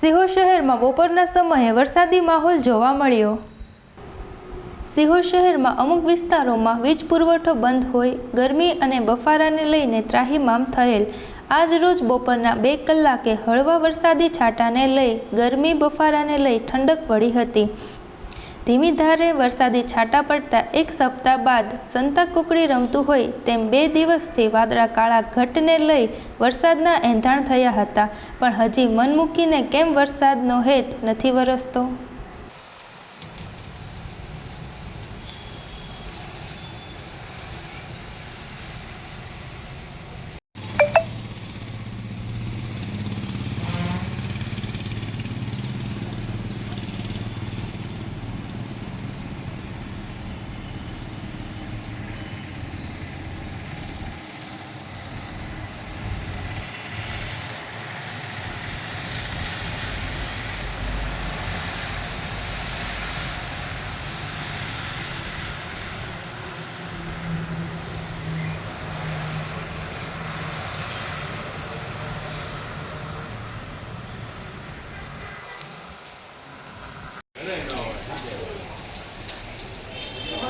સિહોર શહેરમાં બપોરના સમયે વરસાદી માહોલ જોવા મળ્યો. સિહોર શહેરમાં અમુક વિસ્તારોમાં વીજ પુરવઠો બંધ હોય, ગરમી અને બફારાને લઈને ત્રાહિમામ થયેલ. આજ રોજ બપોરના બે કલાકે હળવા વરસાદી છાંટાને લઈ ગરમી બફારાને લઈ ઠંડક પડી હતી. ધીમી ધારે વરસાદી છાંટા પડતા એક સપ્તાહ બાદ સંતા કુકડી રમતું હોય તેમ બે દિવસથી વાદળા કાળા ઘટને લઈ વરસાદના એંધાણ થયા હતા. પણ હજી મન મૂકીને કેમ વરસાદનો હેત નથી વરસતો?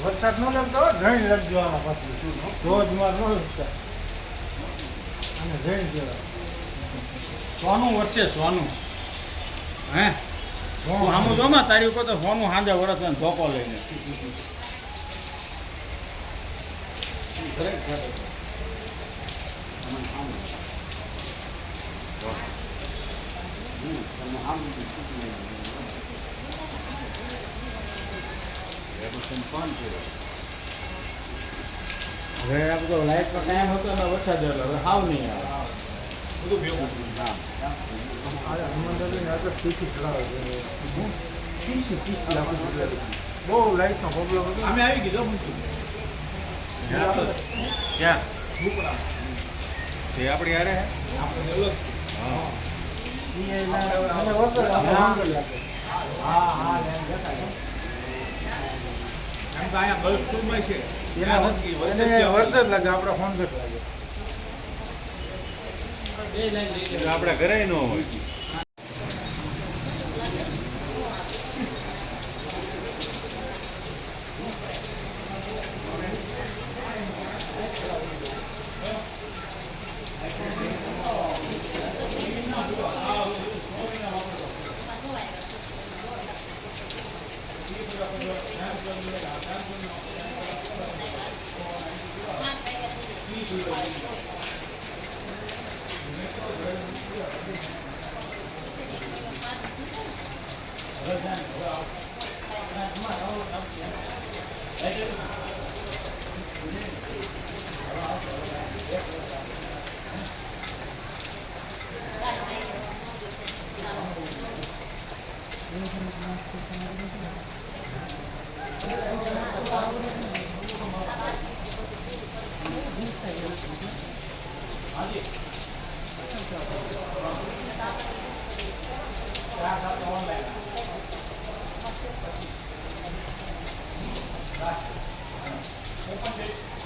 વરસાદ નો લગતો ઘણી લગજો આમાં પાછું ધોધમાર નો? લગતા. અને ઘણી જેવા સોનું વરસે સોનું. હે? આમ જોમાં તારી ઉપર તો સોનું હાંજે વરસ ધોકો લઈને. હવે આ બધો લાઈટનો ટાઈમ હતો ને વરસાદ હવે હાવ નહીં આવે. બધું ભેગું થયું આ હનુમાનદાદીને આ તો તીખી ચડાવે લાકડું ચડાવે છે. બહુ લાઈટનો પ્રોબ્લેમ હતો અમે આવી ગયો ક્યાં તે આપણી હારે હે ઘરે ઈ એના- મને વરસાદ આમ વાંધો લાગે. હા હા એમ દેખાય. એમ તો અહીંયા ગર્લ્સ સ્કૂલમાં છે એના ત્યાં નથી. એને વરસાદ વરસાદ લાગે આપણે હોંદટ લાગે એટલે આપણે ઘરે ન હોય ઓપન